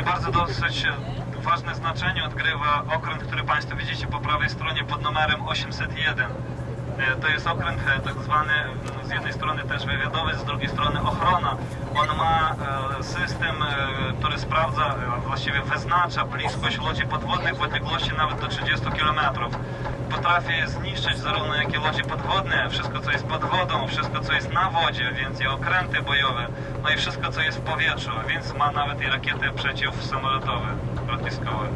I bardzo dosyć ważne znaczenie odgrywa okręt, który Państwo widzicie po prawej stronie pod numerem 801. E, To jest okręt e, tak zwany m, z jednej strony też wywiadowy, z drugiej strony ochrona. On ma e, system, e, który sprawdza, e, właściwie wyznacza bliskość łodzi podwodnych w odległości nawet do 30 km. Potrafi zniszczyć zarówno jak i łodzi podwodne, wszystko co jest pod wodą, wszystko co jest na wodzie, więc i okręty bojowe, no i wszystko co jest w powietrzu, więc ma nawet i rakiety przeciwsamolotowe, lotniskowe.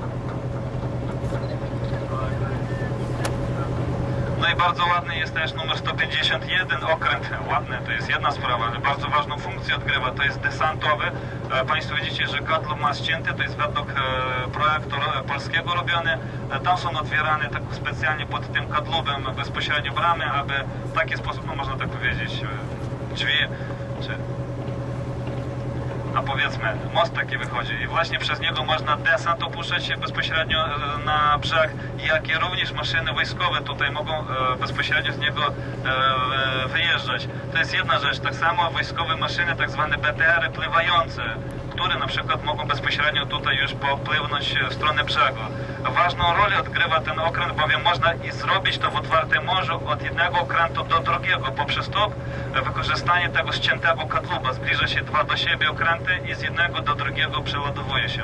No i bardzo ładny jest też numer 151, okręt ładny, to jest jedna sprawa, ale bardzo ważną funkcję odgrywa, to jest desantowy. E, Państwo widzicie, że kadlub ma ścięty, to jest według e, projektu ro- polskiego robiony. E, Tam są otwierane tak specjalnie pod tym kadlubem bezpośrednio bramy, aby w taki sposób, no można tak powiedzieć, e, drzwi czy a powiedzmy most taki wychodzi i właśnie przez niego można desant opuszczać się bezpośrednio e, na brzeg, jak i również maszyny wojskowe tutaj mogą e, bezpośrednio z niego e, wyjeżdżać. To jest jedna rzecz. Tak samo wojskowe maszyny, tak zwane BTR-y pływające, które na przykład mogą bezpośrednio tutaj już popłynąć w stronę brzegu. Ważną rolę odgrywa ten okręt, bowiem można i zrobić to w otwartym morzu od jednego okrętu do drugiego poprzez to e, wykorzystanie tego ściętego kadłuba. Zbliża się dwa do siebie okręty i z jednego do drugiego przeładowuje się.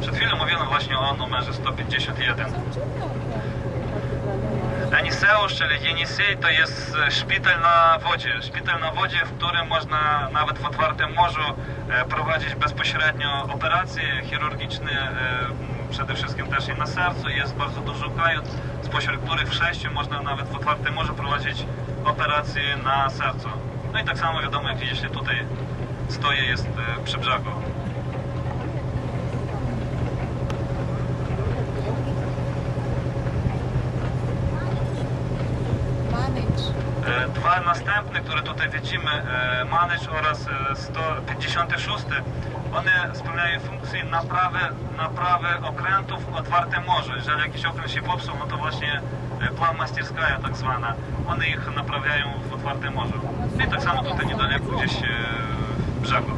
Przed chwilą mówiono właśnie o numerze 151. Eniseusz, czyli Jenisej, to jest szpital na wodzie. Szpital na wodzie, w którym można nawet w otwartym morzu e, prowadzić bezpośrednio operacje chirurgiczne, e, przede wszystkim też i na sercu. Jest bardzo dużo kajut, spośród których w sześciu można nawet w otwartym morzu prowadzić operacje na sercu. No i tak samo wiadomo, jak widzicie tutaj stoję, jest e, przy brzegu. Manage. E, Dwa następne, które tutaj widzimy, e, Manage oraz e, 156, one spełniają funkcję naprawy, naprawy okrętów w otwartym morzu. Jeżeli jakiś okręt się popsuł, no to właśnie e, plan masterskaja tak zwana, one ich naprawiają w otwartym morzu. I tak samo tutaj niedaleko gdzieś e, brzegu.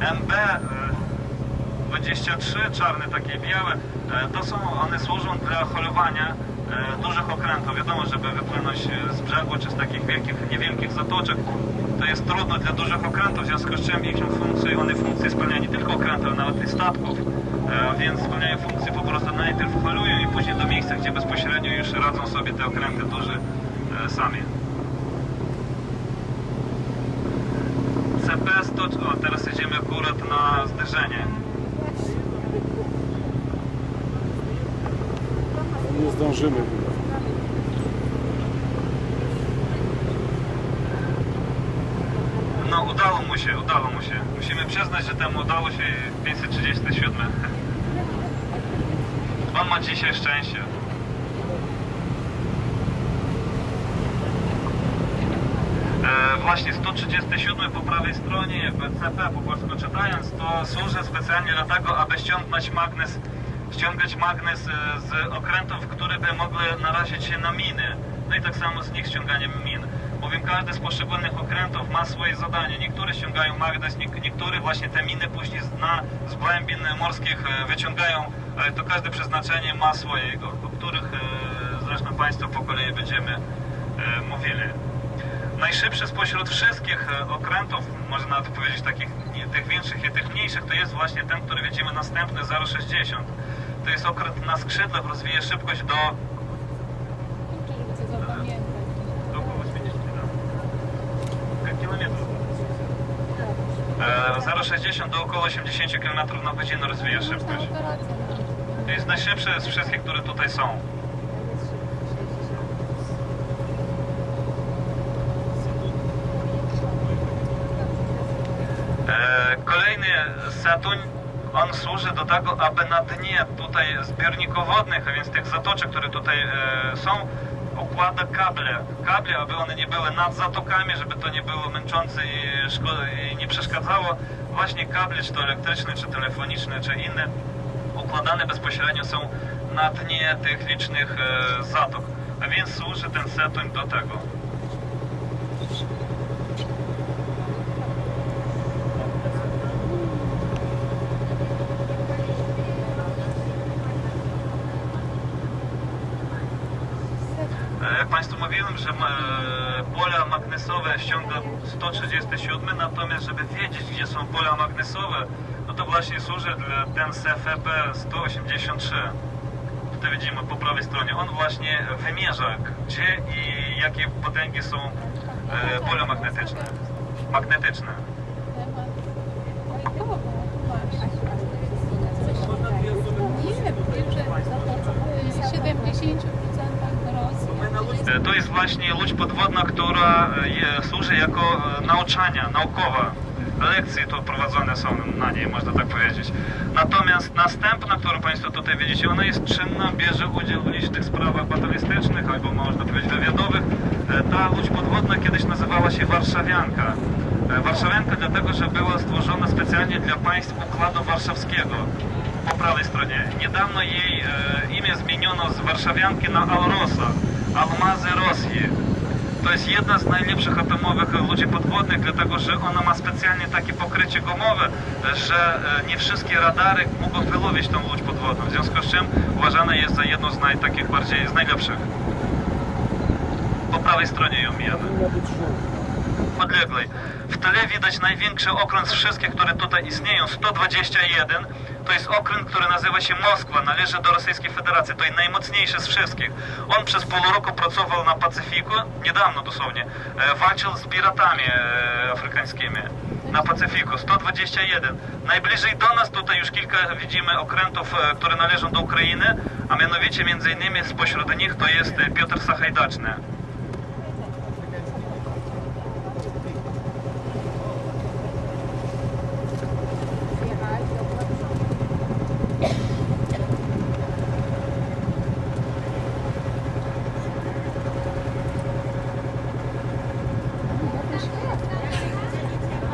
MB e, 23, czarne takie białe, e, to są, one służą dla holowania e, dużych okrętów. Wiadomo, żeby wypłynąć e, z brzegu czy z takich wielkich, niewielkich zatoczek, to jest trudno dla dużych okrętów, w związku z czym ich funkcje, one funkcje spełniają nie tylko okrętów, ale nawet i statków, e, więc spełniają funkcję po prostu najpierw holują i później do miejsca, gdzie bezpośrednio już radzą sobie te okręty duże e, sami. CP100, o teraz jedziemy akurat na zderzenie. Nie zdążymy. No udało mu się, udało mu się. Musimy przyznać, że temu udało się 537. On ma dzisiaj szczęście. E, właśnie 137 po prawej stronie BCP po polsku czytając to służy specjalnie do tego, aby ściągnąć magnes ściągać magnes e, z okrętów, które by mogły narazić się na miny. No i tak samo z nich ściąganiem min. Bowiem każdy z poszczególnych okrętów ma swoje zadanie. Niektóre ściągają magnes, nie- niektóre właśnie te miny później z głębin morskich e, wyciągają, ale to każde przeznaczenie ma swoje, o, których e, zresztą Państwo po kolei będziemy mówili. Najszybszy spośród wszystkich e, okrętów, można nawet powiedzieć takich tych większych i tych mniejszych, to jest właśnie ten, który widzimy następny 060. To jest okręt na skrzydłach, rozwija szybkość do, do około 80 km. E, 060 do około 80 km na godzinę rozwija szybkość. To jest najszybszy z wszystkich, które tutaj są. E, Satuń, on służy do tego, aby na dnie tutaj zbiorników wodnych, a więc tych zatoczek, które tutaj e, są, układa kable. Kable, aby one nie były nad zatokami, żeby to nie było męczące i, i nie przeszkadzało. Właśnie kable, czy to elektryczne, czy telefoniczne, czy inne, układane bezpośrednio są na dnie tych licznych e, zatok. A więc służy ten satuń do tego. Jak Państwu mówiłem, że e, pola magnesowe ściąga 137, natomiast żeby wiedzieć, gdzie są pola magnesowe, no to właśnie służy dla ten CFP 183. Tutaj widzimy po prawej stronie. On właśnie wymierza, gdzie i jakie potęgi są e, pola magnetyczne. Magnetyczne. W 70% dorosłych. E, To jest właśnie łódź podwodna, która e, służy jako e, nauczania, naukowa. Lekcje tu prowadzone są na niej, można tak powiedzieć. Natomiast następna, którą Państwo tutaj widzicie, ona jest czynna, bierze udział w licznych sprawach batalistycznych albo można powiedzieć wywiadowych. E, Ta łódź podwodna kiedyś nazywała się Warszawianka. E, Warszawianka dlatego, że była stworzona specjalnie dla państw Układu Warszawskiego po prawej stronie. Niedawno jej e, imię zmieniono z Warszawianki na Alrosa, Almazy Rosji. To jest jedna z najlepszych atomowych łodzi podwodnych, dlatego że ona ma specjalnie takie pokrycie gumowe, że e, nie wszystkie radary mogą wyłowić tą łódź podwodną. W związku z czym uważana jest za jedną z naj, bardziej z najlepszych. Po prawej stronie ją mijamy podległej. W tle widać największy okręt z wszystkich, które tutaj istnieją, 121. To jest okręt, który nazywa się Moskwa, należy do Rosyjskiej Federacji. To jest najmocniejszy z wszystkich. On przez pół roku pracował na Pacyfiku, niedawno dosłownie, e, walczył z piratami e, afrykańskimi na Pacyfiku, 121. Najbliżej do nas tutaj już kilka widzimy okrętów, e, które należą do Ukrainy, a mianowicie między innymi spośród nich to jest Piotr Sachajdaczny.